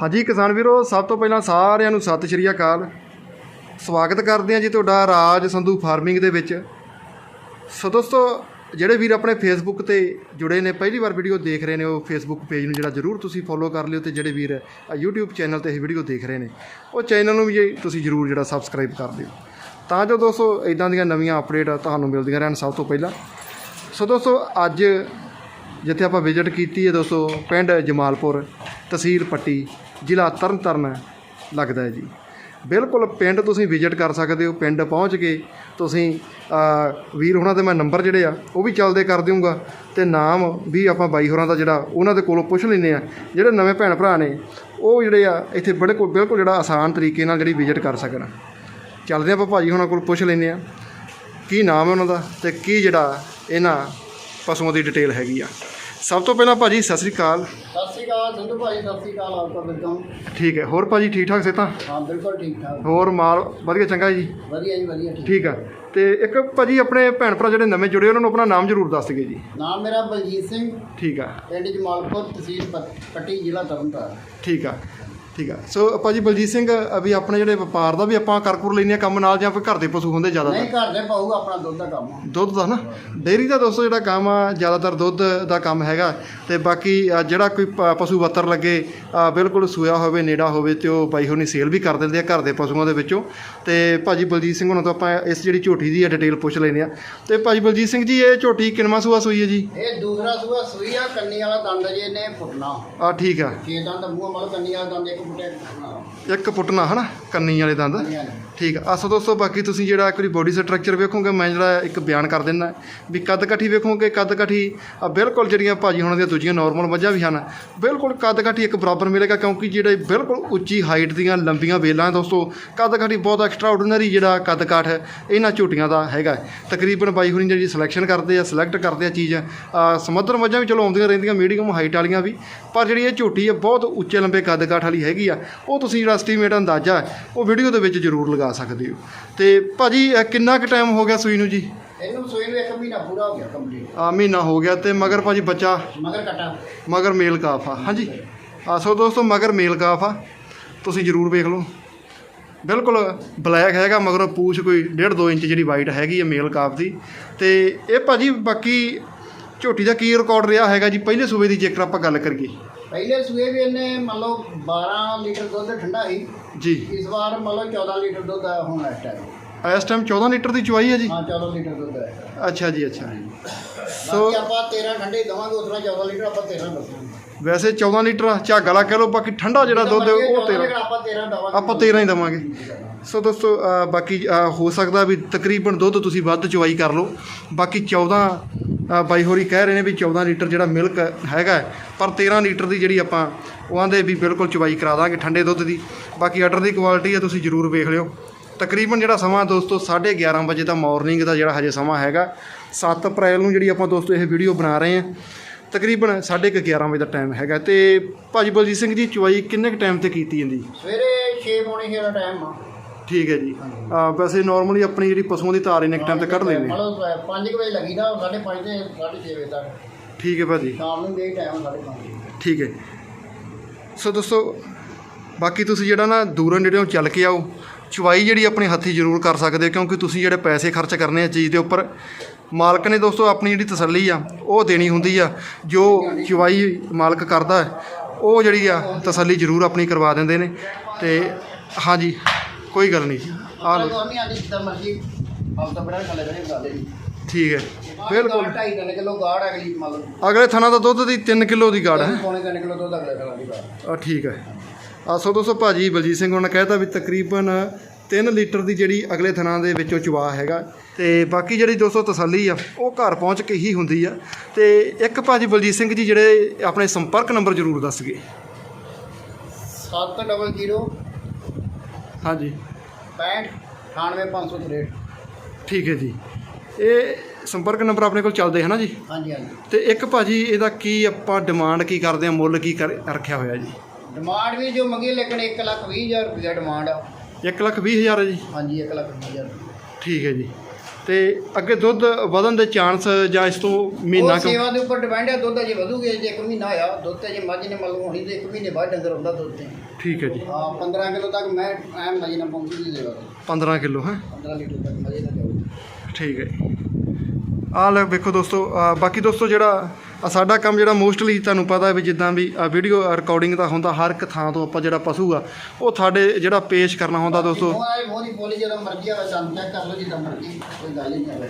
ਹਾਂਜੀ ਕਿਸਾਨ ਵੀਰੋ, ਸਭ ਤੋਂ ਪਹਿਲਾਂ ਸਾਰਿਆਂ ਨੂੰ ਸਤਿ ਸ਼੍ਰੀ ਅਕਾਲ। ਸਵਾਗਤ ਕਰਦੇ ਹਾਂ ਜੀ ਤੁਹਾਡਾ ਰਾਜ ਸੰਧੂ ਫਾਰਮਿੰਗ ਦੇ ਵਿੱਚ। ਸੋ ਦੋਸਤੋ, ਜਿਹੜੇ ਵੀਰ ਆਪਣੇ ਫੇਸਬੁੱਕ ਤੇ ਜੁੜੇ ਨੇ, ਪਹਿਲੀ ਵਾਰ ਵੀਡੀਓ ਦੇਖ ਰਹੇ ਨੇ, ਉਹ ਫੇਸਬੁੱਕ ਪੇਜ ਨੂੰ ਜਿਹੜਾ ਜਰੂਰ ਤੁਸੀਂ ਫੋਲੋ ਕਰ ਲਿਓ ਤੇ ਜਿਹੜੇ ਵੀਰ ਆਹ YouTube ਚੈਨਲ ਤੇ ਇਹ ਵੀਡੀਓ ਦੇਖ ਰਹੇ ਨੇ, ਉਹ ਚੈਨਲ ਨੂੰ ਵੀ ਤੁਸੀਂ ਜਰੂਰ ਜਿਹੜਾ ਸਬਸਕ੍ਰਾਈਬ ਕਰ ਦਿਓ ਤਾਂ ਜੋ ਦੋਸਤੋ ਇਦਾਂ ਦੀਆਂ ਨਵੀਆਂ ਅਪਡੇਟ ਤੁਹਾਨੂੰ ਮਿਲਦੀਆਂ ਰਹਿਣ ਸਭ ਤੋਂ ਪਹਿਲਾਂ। ਸੋ ਦੋਸਤੋ, ਅੱਜ ਜਿੱਥੇ ਆਪਾਂ ਵਿਜ਼ਿਟ ਕੀਤੀ ਹੈ ਦੋਸਤੋ, ਪਿੰਡ ਜਮਾਲਪੁਰ। ਤਹਿਸੀਲ ਪੱਟੀ, ਜ਼ਿਲ੍ਹਾ ਤਰਨਤਾਰਨ ਲੱਗਦਾ ਹੈ ਜੀ। ਬਿਲਕੁਲ ਪਿੰਡ ਤੁਸੀਂ ਵਿਜ਼ਿਟ ਕਰ ਸਕਦੇ ਹੋ, ਪਿੰਡ ਪਹੁੰਚ ਕੇ ਤੁਸੀਂ ਵੀਰ ਹੋਣਾ ਦੇ ਮੈਂ ਨੰਬਰ ਜਿਹੜੇ ਆ, ਉਹ ਵੀ ਚੱਲਦੇ ਕਰ ਦਿਉਂਗਾ ਤੇ ਨਾਮ ਵੀ ਆਪਾਂ ਬਾਈ ਹੋਰਾਂ ਦਾ ਜਿਹੜਾ, ਉਹਨਾਂ ਦੇ ਕੋਲੋਂ ਪੁੱਛ ਲੈਂਦੇ ਆ। ਜਿਹੜੇ ਨਵੇਂ ਭੈਣ ਭਰਾ ਨੇ, ਉਹ ਜਿਹੜੇ ਆ, ਇੱਥੇ ਬੜੇ ਕੋਲ ਬਿਲਕੁਲ ਜਿਹੜਾ ਆਸਾਨ ਤਰੀਕੇ ਨਾਲ ਜਿਹੜੀ ਵਿਜ਼ਿਟ ਕਰ ਸਕਣ। ਚੱਲਦੇ ਆਪਾਂ ਭਾਜੀ ਹੋਣਾ ਕੋਲ ਪੁੱਛ ਲੈਂਦੇ ਆ, ਕੀ ਨਾਮ ਹੈ ਉਹਨਾਂ ਦਾ ਤੇ ਕੀ ਜਿਹੜਾ ਇਹਨਾਂ ਪਸ਼ੂਆਂ ਦੀ ਡਿਟੇਲ ਹੈਗੀ ਆ। ਸਭ ਤੋਂ ਪਹਿਲਾਂ ਭਾਜੀ, ਸਤਿ ਸ੍ਰੀ ਅਕਾਲ। ਅਕਾਲ ਸੰਧੂ ਭਾਈ ਸਤਿ ਸ਼੍ਰੀ ਅਕਾਲ ਆਪ ਦਾ ਵੈਲਕਮ ਠੀਕ ਹੈ। ਹੋਰ ਭਾਜੀ ਠੀਕ ਠਾਕ ਸੇ ਤਾਂ ਹਾਂ ਬਿਲਕੁਲ ਠੀਕ ਠਾਕ ਹੋਰ ਮਾਲ ਵਧੀਆ ਚੰਗਾ ਜੀ? ਵਧੀਆ ਜੀ ਵਧੀਆ ਠੀਕ ਠੀਕ ਆ। ਤੇ ਇੱਕ ਭਾਜੀ ਆਪਣੇ ਭੈਣ ਭਰਾ ਜਿਹੜੇ ਨਵੇਂ ਜੁੜੇ ਉਹਨਾਂ ਨੂੰ ਆਪਣਾ ਨਾਮ ਜ਼ਰੂਰ ਦੱਸ ਦਿਓ ਜੀ। ਨਾਮ ਮੇਰਾ ਬਲਜੀਤ ਸਿੰਘ। ਠੀਕ ਆ। ਪਿੰਡ ਜਮਾਲਪੁਰ ਤਹਿਸੀਲ ਪੱਟ- ਪੱਟੀ ਜ਼ਿਲ੍ਹਾ ਤਰਨਤਾਰਨ। ਠੀਕ ਆ। ਠੀਕ ਆ। ਸੋ ਭਾਜੀ ਬਲਜੀਤ ਸਿੰਘ ਅਭੀ ਆਪਣੇ ਜਿਹੜੇ ਵਪਾਰ ਦਾ ਵੀ ਆਪਾਂ ਕਰਕੁਰ ਲੈਨੇ ਆ ਕੰਮ ਨਾਲ ਜਾਂ ਫਿਰ ਘਰ ਦੇ ਪਸ਼ੂ ਹੁੰਦੇ ਜ਼ਿਆਦਾ ਨਹੀਂ ਘਰ ਦੇ ਪਾਊ ਆਪਣਾ ਦੁੱਧ ਦਾ ਕੰਮ ਆ। ਦੁੱਧ ਦਾ ਨਾ? ਡੇਅਰੀ ਦਾ ਦੋਸਤੋ ਜਿਹੜਾ ਕੰਮ ਆ ਜ਼ਿਆਦਾਤਰ ਦੁੱਧ ਦਾ ਕੰਮ ਹੈਗਾ। ਤੇ ਬਾਕੀ ਅ, ਜਿਹੜਾ ਕੋਈ ਪ- ਪਸ਼ੂ ਬੱਤਰ ਲੱਗੇ ਅ, ਬਿਲਕੁਲ ਸੂਆ ਹੋਵੇ ਨੇੜਾ ਹੋਵੇ ਤੇ ਉਹ ਬਾਈ ਹੋਣੀ ਸੇਲ ਵੀ ਕਰ ਦਿੰਦੇ ਆ ਘਰ ਦੇ ਪਸ਼ੂਆਂ ਦੇ ਵਿੱਚੋਂ। ਤੇ ਭਾਜੀ ਬਲਜੀਤ ਸਿੰਘ ਹੁਣਾਂ ਤੋਂ ਆਪਾਂ ਇਸ ਜਿਹੜੀ ਝੋਟੀ ਦੀ ਡਿਟੇਲ ਪੁੱਛ ਲੈਂਦੇ ਆ ਤੇ ਭਾਜੀ ਬਲਜੀਤ ਸਿੰਘ ਜੀ ਇਹ ਝੋਟੀ ਕਿੰਨਵਾਂ ਸੂਆ ਸੂਈ ਹੈ ਜੀ? ਇਹ ਦੂਸਰਾ ਸੂਆ ਸੂਈ ਆ ਕੰਨੀ ਵਾਲਾ ਦੰਦ ਜੇ ਨੇ ਫੁੱਟਣਾ। ਆ ਠੀਕ ਆ। ਛੇ ਦੰਦ ਮੂੰਹ ਮਲ ਕੰਨੀ ਵਾਲਾ ਦੰਦ ਇੱਕ ਇੱਕ ਪੁੱਟਣਾ ਹਨਾ? ਕੰਨੀ ਵਾਲੇ ਦੰਦ। ਠੀਕ ਆ। ਅਸੋ ਦੋਸਤੋ ਬਾਕੀ ਤੁਸੀਂ ਜਿਹੜਾ ਇੱਕ ਵਾਰੀ ਬੋਡੀ ਸਟਰਕਚਰ ਵੇਖੋਗੇ ਮੈਂ ਜਿਹੜਾ ਇੱਕ ਬਿਆਨ ਕਰ ਦਿੰਦਾ। ਵੀ ਕੱਦ ਕਾਠੀ ਵੇਖੋਗੇ ਕੱਦ ਕਾਠੀ ਆ ਬਿਲਕੁਲ ਜਿਹੜੀਆਂ ਭਾਜੀ ਹੋਣਾਂ ਦੀਆਂ ਦੂਜੀਆਂ ਨਾਰਮਲ ਮੱਝਾਂ ਵੀ ਹਨ ਬਿਲਕੁਲ ਕੱਦ ਕਾਠੀ ਇੱਕ ਬਰਾਬਰ ਮਿਲੇਗਾ ਕਿਉਂਕਿ ਜਿਹੜੇ ਬਿਲਕੁਲ ਉੱਚੀ ਹਾਈਟ ਦੀਆਂ ਲੰਬੀਆਂ ਵੇਲਾਂ ਦੋਸਤੋ ਕੱਦ ਕਾਠੀ ਬਹੁਤ ਐਕਸਟਰਾ ਆਰਡੀਨਰੀ ਜਿਹੜਾ ਕੱਦ ਕਾਠ ਹੈ ਇਹਨਾਂ ਝੋਟੀਆਂ ਦਾ ਹੈਗਾ ਤਕਰੀਬਨ ਬਾਈ ਹੋਣੀ ਜਿਹੜੀ ਸਿਲੈਕਸ਼ਨ ਕਰਦੇ ਆ ਸਿਲੈਕਟ ਕਰਦੇ ਆ ਚੀਜ਼ ਆ, ਸਮੁੰਦਰ ਮੱਝਾਂ ਵੀ ਚਲੋ ਆਉਂਦੀਆਂ ਰਹਿੰਦੀਆਂ ਮੀਡੀਅਮ ਹਾਈਟ ਵਾਲੀਆਂ ਵੀ ਪਰ ਜਿਹੜੀ ਇਹ ਝੋਟੀ ਹੈ ਬਹੁਤ ਉੱਚੇ ਲੰਬੇ ਕੱਦ ਕਾਠ ਵਾਲੀ ਹੈਗੀ ਆ ਉਹ ਤੁਸੀਂ ਜਿਹੜਾ ਐਸਟੀਮੇਟ ਅੰਦਾਜ਼ਾ ਉਹ ਵੀਡੀਓ ਦੇ ਵਿੱਚ ਜ਼ਰੂਰ ਲਗਾ ਸਕਦੇ ਹੋ। ਤੇ ਭਾਜੀ ਇਹ ਕਿੰਨਾ ਕੁ ਟਾਈਮ ਹੋ ਗਿਆ ਸੂਈ ਨੂੰ ਜੀ? ਇਹਨੂੰ ਸੂਈ ਨੂੰ ਇੱਕ ਮਹੀਨਾ ਪੂਰਾ ਹੋ ਗਿਆ ਕੰਪਲੀਟ ਆ ਮਹੀਨਾ ਹੋ ਗਿਆ ਤੇ ਮਗਰ ਭਾਜੀ ਬੱਚਾ? ਮਗਰ ਕਟਾ। ਮਗਰ ਮੇਲ ਕਾਫ ਆ ਹਾਂਜੀ। ਆ ਸੋ ਦੋਸਤੋ ਮਗਰ ਮੇਲ ਕਾਫ ਆ ਤੁਸੀਂ ਜ਼ਰੂਰ ਵੇਖ ਲਓ। ਬਿਲਕੁਲ ਬਲੈਕ ਹੈਗਾ ਮਗਰੋਂ ਪੂਛ ਕੋਈ 1.5 2 ਇੰਚ ਜਿਹੜੀ ਵਾਈਟ ਹੈਗੀ ਹੈ ਮੇਲ ਕਾਫ ਦੀ। ਤੇ ਇਹ ਭਾਜੀ ਬਾਕੀ ਝੋਟੀ ਦਾ ਕੀ ਰਿਕਾਰਡ ਰਿਹਾ ਹੈਗਾ ਜੀ? ਪਹਿਲੇ ਸੂਬੇ ਦੀ ਜੇਕਰ ਆਪਾਂ ਗੱਲ ਕਰੀਏ। ਪਹਿਲੇ ਸੂਏ ਵੀ ਇਹਨੇ ਮੰਨ ਲਓ 12 ਲੀਟਰ ਦੁੱਧ ਠੰਡਾ ਸੀ। ਜੀ। ਇਸ ਵਾਰ ਮੰਨ ਲਓ 14 ਲੀਟਰ ਦੁੱਧ ਆ ਹੁਣ ਇਸ ਟਾਈਮ ਇਸ ਟਾਈਮ 14 ਲੀਟਰ ਦੀ ਚੁਆਈ ਹੈ ਜੀ? ਹਾਂ 14 ਲੀਟਰ ਦੁੱਧ ਹੈ। ਅੱਛਾ ਜੀ ਅੱਛਾ। ਸੋ ਆਪਾਂ 13 ਠੰਡੇ ਦਵਾਂਗੇ ਉਤਨਾ 14 ਲੀਟਰ ਆਪਾਂ 13 ਦੱਸਾਂਗੇ ਵੈਸੇ 14 ਲੀਟਰ ਝੱਗ ਵਾਲਾ ਕਹਿ ਲਓ ਬਾਕੀ ਠੰਡਾ ਜਿਹੜਾ ਦੁੱਧ ਉਹ 13 ਆਪਾਂ 13 ਦਵਾਂਗੇ। ਆਪਾਂ 13 ਹੀ ਦਵਾਂਗੇ। ਸੋ ਦੋਸਤੋ ਬਾਕੀ ਹੋ ਸਕਦਾ ਵੀ ਤਕਰੀਬਨ ਦੁੱਧ ਤੁਸੀਂ ਵੱਧ ਚੁਆਈ ਕਰ ਲਓ। ਬਾਕੀ 14 ਅ, ਬਾਈ ਹੋਰੀ ਕਹਿ ਰਹੇ ਨੇ ਵੀ 14 ਲੀਟਰ ਜਿਹੜਾ ਮਿਲਕ ਹੈਗਾ ਪਰ 13 ਲੀਟਰ ਦੀ ਜਿਹੜੀ ਆਪਾਂ ਉਹ ਆਂਦੇ ਵੀ ਬਿਲਕੁਲ ਚਵਾਈ ਕਰਾ ਦਾਂਗੇ ਠੰਡੇ ਦੁੱਧ ਦੀ। ਬਾਕੀ ਆਰਡਰ ਦੀ ਕੁਆਲਿਟੀ ਆ ਤੁਸੀਂ ਜ਼ਰੂਰ ਵੇਖ ਲਿਓ। ਤਕਰੀਬਨ ਜਿਹੜਾ ਸਮਾਂ ਦੋਸਤੋ 11:30 ਵਜੇ ਦਾ ਮਾਰਨਿੰਗ ਦਾ ਜਿਹੜਾ ਹਜੇ ਸਮਾਂ ਹੈਗਾ। 7 ਅਪ੍ਰੈਲ ਨੂੰ ਜਿਹੜੀ ਆਪਾਂ ਦੋਸਤੋ ਇਹ ਵੀਡੀਓ ਬਣਾ ਰਹੇ ਹਾਂ। ਤਕਰੀਬਨ 11:30 ਵਜੇ ਦਾ ਟਾਈਮ ਹੈਗਾ। ਤੇ ਭਾਜੀ ਬਲਜੀਤ ਸਿੰਘ ਜੀ ਚਵਾਈ ਕਿੰਨੇ ਕੁ ਟਾਈਮ ਤੇ ਕੀਤੀ ਜਾਂਦੀ? ਸਵੇਰੇ 6 ਪੌਣੇ 6 ਦਾ ਟਾਈਮ ਆ। ਠੀਕ ਹੈ ਜੀ। ਆ ਵੈਸੇ ਨਾਰਮਲੀ ਆਪਣੀ ਜਿਹੜੀ ਪਸ਼ੂਆਂ ਦੀ ਧਾਰ ਇੰਨੇ ਟਾਈਮ ਤੇ ਕੱਢ ਲੈਂਦੇ ਹਾਂ। ਮਤਲਬ 5 ਵਜੇ ਲੱਗੀਦਾ 5:30 ਤੇ 6:30 ਵਜੇ ਤੱਕ। ਠੀਕ ਹੈ ਭਾਜੀ। ਸ਼ਾਮ ਨੂੰ ਦੇ ਟਾਈਮ 5:30 ਠੀਕ ਹੈ। ਸੋ ਦੋਸਤੋ ਬਾਕੀ ਤੁਸੀਂ ਜਿਹੜਾ ਨਾ ਦੂਰੋਂ ਨੇੜਿਓਂ ਚੱਲ ਕੇ ਆਓ ਚੁਆਈ ਜਿਹੜੀ ਆਪਣੀ ਹੱਥੀ ਜ਼ਰੂਰ ਕਰ ਸਕਦੇ ਹੋ ਕਿਉਂਕਿ ਤੁਸੀਂ ਜਿਹੜੇ ਪੈਸੇ ਖਰਚ ਕਰਨੇ ਆ ਚੀਜ਼ ਦੇ ਉੱਪਰ ਮਾਲਕ ਨੇ ਦੋਸਤੋ ਆਪਣੀ ਜਿਹੜੀ ਤਸੱਲੀ ਆ ਉਹ ਦੇਣੀ ਹੁੰਦੀ ਆ। ਜੋ ਚੁਆਈ ਮਾਲਕ ਕਰਦਾ ਹੈ ਉਹ ਜਿਹੜੀ ਆ ਤਸੱਲੀ ਜ਼ਰੂਰ ਆਪਣੀ ਕਰਵਾ ਦਿੰਦੇ ਨੇ। ਤੇ ਹਾਂਜੀ ਕੋਈ ਗੱਲ ਨਹੀਂ ਆ ਲਓ। ਲੋ ਨਹੀਂ ਆਦੀ ਜਿੱਦਾਂ ਮਰਜ਼ੀ ਹਫਤਾ ਬੜਾ ਥੱਲੇ ਬੜੇ ਗੱਲ ਨਹੀਂ ਠੀਕ ਹੈ। ਬਿਲਕੁਲ। 2.5 ਕਿਲੋ ਗਾੜ ਅਗਲੀ ਮੰਨ ਲਓ। ਅਗਲੇ ਥਣਾ ਦਾ ਦੁੱਧ ਦੀ 3 ਕਿਲੋ ਦੀ ਗਾੜ ਹੈ। ਪੌਣੇ 3 ਕਿਲੋ ਦੁੱਧ ਅਗਲੇ ਖਲਾ ਦੀ ਗਾੜ। ਆ ਠੀਕ ਹੈ। ਆ ਸੋ ਦੋਸਤੋ ਭਾਜੀ ਬਲਜੀਤ ਸਿੰਘ ਉਹਨਾਂ ਕਹਿਤਾ ਵੀ ਤਕਰੀਬਨ 3 ਲੀਟਰ ਦੀ ਜਿਹੜੀ ਅਗਲੇ ਥਣਾ ਦੇ ਵਿੱਚੋਂ ਚਵਾ ਹੈਗਾ। ਤੇ ਬਾਕੀ ਜਿਹੜੀ ਦੋਸਤੋ ਤਸੱਲੀ ਆ ਉਹ ਘਰ ਪਹੁੰਚ ਕੇ ਹੀ ਹੁੰਦੀ ਆ। ਤੇ ਇੱਕ ਭਾਜੀ ਬਲਜੀਤ ਸਿੰਘ ਜੀ ਜਿਹੜੇ ਆਪਣੇ ਸੰਪਰਕ ਨੰਬਰ ਜ਼ਰੂਰ ਦੱਸ ਗਏ। 700 ਹਾਂਜੀ। 65 98563 ਠੀਕ ਹੈ ਜੀ। ਇਹ ਸੰਪਰਕ ਨੰਬਰ ਆਪਣੇ ਕੋਲ ਚੱਲਦੇ ਹੈ ਨਾ ਜੀ? ਹਾਂਜੀ ਹਾਂਜੀ। ਤੇ ਇੱਕ ਭਾਜੀ ਇਹਦਾ ਕੀ ਆਪਾਂ ਡਿਮਾਂਡ ਕੀ ਕਰਦੇ ਆ ਮੁੱਲ ਕੀ ਕਰ ਰੱਖਿਆ ਹੋਇਆ ਜੀ? ਡਿਮਾਂਡ ਵੀ ਜੋ ਮੰਗੀ ਲੇਕਿਨ 1 ਲੱਖ 20 ਹਜ਼ਾਰ ਰੁਪਇਆ ਡਿਮਾਂਡ ਆ। 1 ਲੱਖ ਵੀਹ ਹਜ਼ਾਰ ਹੈ ਜੀ? ਹਾਂਜੀ 1 ਲੱਖ 20 ਹਜ਼ਾਰ। ਠੀਕ ਹੈ ਜੀ। ਤੇ ਅੱਗੇ ਦੁੱਧ ਵਧਣ ਦੇ ਚਾਂਸ ਜਾਂ ਇਸ ਤੋਂ ਮਹੀਨਾ ਉਹ ਕੁ ਸੇਵਾ ਦੇ ਉੱਪਰ ਡਿਪੈਂਡ ਹੈ ਦੁੱਧ ਅਜੇ ਵਧੂਗੇ ਜੇ ਇੱਕ ਮਹੀਨਾ ਹੋਇਆ ਦੁੱਧ ਤੇ ਜੇ ਮੱਝ ਨੇ ਮਤਲਬ ਹੋਣੀ ਤੇ ਇੱਕ ਮਹੀਨੇ ਬਾਅਦ ਡੰਗਰ ਹੁੰਦਾ ਦੁੱਧ ਤੇ। ਠੀਕ ਹੈ ਜੀ। ਹਾਂ 15 ਕਿਲੋ ਤੱਕ ਮੈਂ ਐਮ ਮੱਝ ਨਾਲ ਪਹੁੰਚੀ ਦੀ ਤੇ 15 ਕਿਲੋ ਹੈ? 15 ਲੀਟਰ ਤੱਕ ਮੱਝ ਨਾਲ ਜਾਊ ਠੀਕ ਹੈ ਜੀ। ਆਹ ਲੈ ਵੇਖੋ ਦੋਸਤੋ ਬਾਕੀ ਦੋਸਤੋ ਜਿਹੜਾ ਸਾਡਾ ਕੰਮ ਜਿਹੜਾ ਮੋਸਟਲੀ ਤੁਹਾਨੂੰ ਪਤਾ ਹੈ ਵੀ ਜਿੱਦਾਂ ਵੀ ਵੀਡੀਓ ਰਿਕਾਰਡਿੰਗ ਦਾ ਹੁੰਦਾ ਹਰ ਇੱਕ ਥਾਂ ਤੋਂ ਆਪਾਂ ਜਿਹੜਾ ਪਸ਼ੂ ਆ ਉਹ ਤੁਹਾਡੇ ਜਿਹੜਾ ਪੇਸ਼ ਕਰਨਾ ਹੁੰਦਾ ਦੋਸਤੋ। ਮੋਦੀ ਬੋਲੀ ਜਦੋਂ ਮਰਜ਼ੀ ਆਵੇ ਸਾਨੂੰ ਚੈੱਕ ਕਰ ਲਓ ਜਿੱਦਾਂ ਮਰਜ਼ੀ ਕੋਈ ਗੱਲ ਹੀ ਨਹੀਂ ਆਵੇ।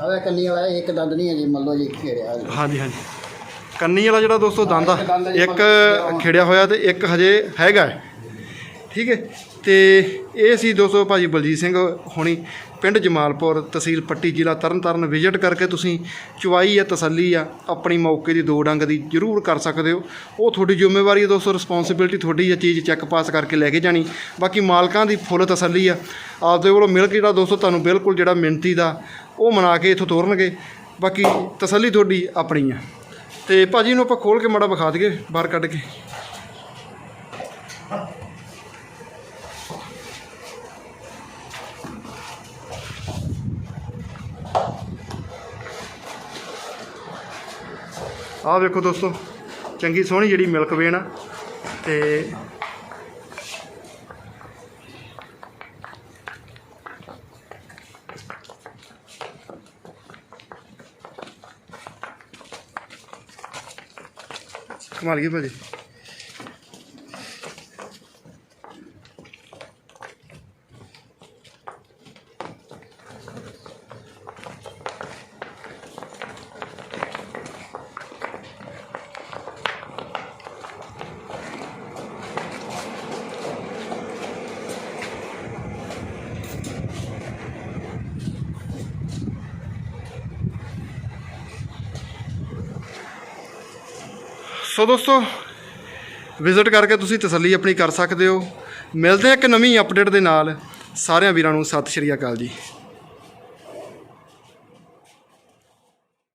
ਆਵੇ ਕੰਨੀ ਵਾਲਾ ਇੱਕ ਦੰਦ ਨਹੀਂ ਹੈ ਜੀ ਮੰਨ ਲਓ ਜੀ ਖੇੜਿਆ ਹਾਂਜੀ ਹਾਂਜੀ। ਕੰਨੀ ਵਾਲਾ ਜਿਹੜਾ ਦੋਸਤੋ ਦੰਦ ਆ ਇੱਕ ਖਿੜਿਆ ਹੋਇਆ ਤੇ ਇੱਕ ਹਜੇ ਹੈਗਾ ਹੈ। ਠੀਕ ਹੈ? ਤੇ ਇਹ ਸੀ ਦੋਸਤੋ ਭਾਜੀ ਬਲਜੀਤ ਸਿੰਘ ਹੋਣੀ ਪਿੰਡ ਜਮਾਲਪੁਰ ਤਹਿਸੀਲ ਪੱਟੀ ਜ਼ਿਲ੍ਹਾ ਤਰਨਤਾਰਨ। ਵਿਜ਼ਿਟ ਕਰਕੇ ਤੁਸੀਂ ਚੁਆਈ ਆ ਤਸੱਲੀ ਆ, ਆਪਣੀ ਮੌਕੇ ਦੀ ਦੋ ਡੰਗ ਦੀ ਜ਼ਰੂਰ ਕਰ ਸਕਦੇ ਹੋ। ਉਹ ਤੁਹਾਡੀ ਜ਼ਿੰਮੇਵਾਰੀ ਹੈ ਦੋਸਤੋ ਰਿਸਪੌਂਸਿਬਿਲਟੀ ਤੁਹਾਡੀ ਹੈ ਚੀਜ਼ ਚੈੱਕ ਪਾਸ ਕਰਕੇ ਲੈ ਕੇ ਜਾਣੀ। ਬਾਕੀ ਮਾਲਕਾਂ ਦੀ ਫੁੱਲ ਤਸੱਲੀ ਆ। ਆਪਦੇ ਕੋਲੋਂ ਮਿਲ ਕੇ ਜਿਹੜਾ ਦੋਸਤੋ ਤੁਹਾਨੂੰ ਬਿਲਕੁਲ ਜਿਹੜਾ ਮਿਹਨਤੀ ਦਾ, ਉਹ ਮਨਾ ਕੇ ਇੱਥੋਂ ਤੋਰਨਗੇ। ਬਾਕੀ ਤਸੱਲੀ ਤੁਹਾਡੀ ਆਪਣੀ ਆ। ਤੇ ਭਾਜੀ ਨੂੰ ਆਪਾਂ ਖੋਲ ਕੇ ਮਾੜਾ ਵਿਖਾ ਦਈਏ, ਬਾਹਰ ਕੱਢ ਕੇ। ਆਹ ਵੇਖੋ ਦੋਸਤੋ ਚੰਗੀ ਸੋਹਣੀ ਜਿਹੜੀ ਮਿਲਕ ਵੇਨ ਆ ਤੇ ਕਮਾਲ ਗਈ ਭਾਜੀ? ਸੋ ਦੋਸਤੋ ਵਿਜ਼ਿਟ ਕਰਕੇ ਤੁਸੀਂ ਤਸੱਲੀ ਆਪਣੀ ਕਰ ਸਕਦੇ ਹੋ। ਮਿਲਦੇ ਹਾਂ ਇੱਕ ਨਵੀਂ ਅਪਡੇਟ ਦੇ ਨਾਲ। ਸਾਰਿਆਂ ਵੀਰਾਂ ਨੂੰ ਸਤਿ ਸ਼੍ਰੀ ਅਕਾਲ ਜੀ।